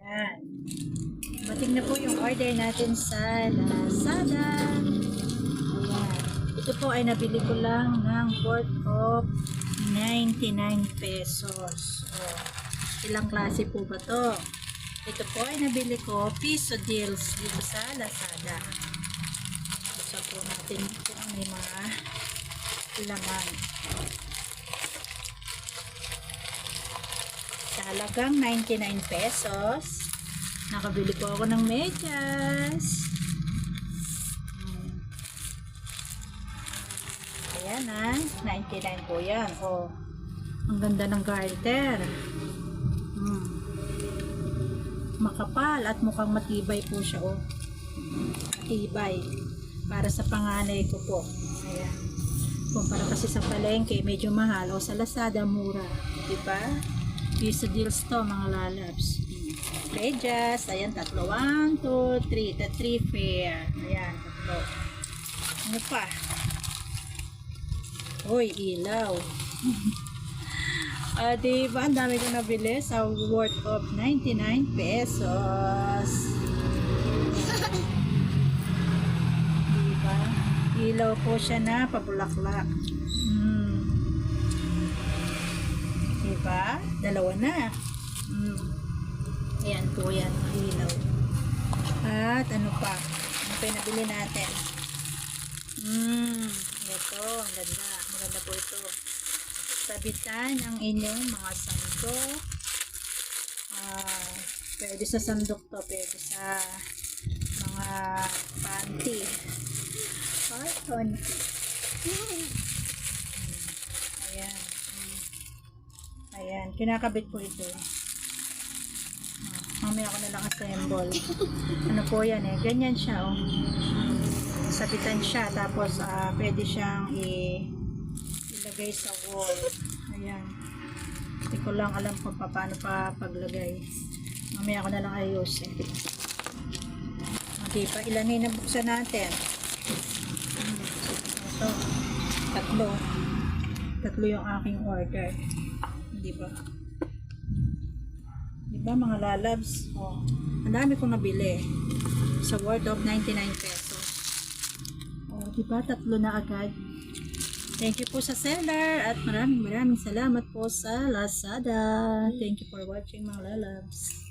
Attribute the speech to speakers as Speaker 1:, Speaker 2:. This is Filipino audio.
Speaker 1: Yan. Mating na po yung order natin sa Lazada. Ayan. Ito po ay nabili ko lang ng worth of 99 pesos. Oh, ilang klase po ba to? Ito po ay nabili ko piso deals dito sa Lazada. Isa po natin kung may mga laman. Halagang 99 pesos, nakabili po ako ng medyas. Ayan ah, 99 po yan. Oh, ang ganda ng garter. Hmm. Makapal at mukhang matibay po siya oh. Matibay. Para sa panganay ko po. Ayan. Kumpara kasi sa palengke, medyo mahal. O sa Lazada, mura. Diba? Piso deals to, mga lalabs. Medyas. Ayan, tatlo. One, two, three. The three fair. Ayan, tatlo. Ano pa? Uy, ilaw. Ah, di ba? Ang dami ko nabili sa worth of 99 pesos. di ba? Ilaw po siya na pabulaklak. Hmm. Di ba? Dalawa na. Hmm. Ayan po yan, ilaw. At ano pa? Ano pa nabili natin? Hmm. Ito, ang ganda. Maganda po ito sabitan ang inyong mga sandok. Ah, pwede sa sandok to, pwede sa mga panty. Or panty. Ayan. Ayan, kinakabit po ito. Ah, Mamaya ko na lang assemble. ano po yan eh, ganyan siya oh. Sabitan siya, tapos ah, pwede siyang i ilagay sa wall. Ayan. Hindi ko lang alam kung pa- paano pa paglagay. Mamaya ko na lang ayusin. Okay pa, ilan na yung nabuksan natin? Ito. Tatlo. Tatlo yung aking order. Di ba? Di ba mga lalabs? Oh, ang dami kong nabili. Sa worth of 99 pesos. Oh, di ba? Tatlo na agad. Thank you po sa seller at maraming maraming salamat po sa Lazada. Thank you for watching mga lalabs.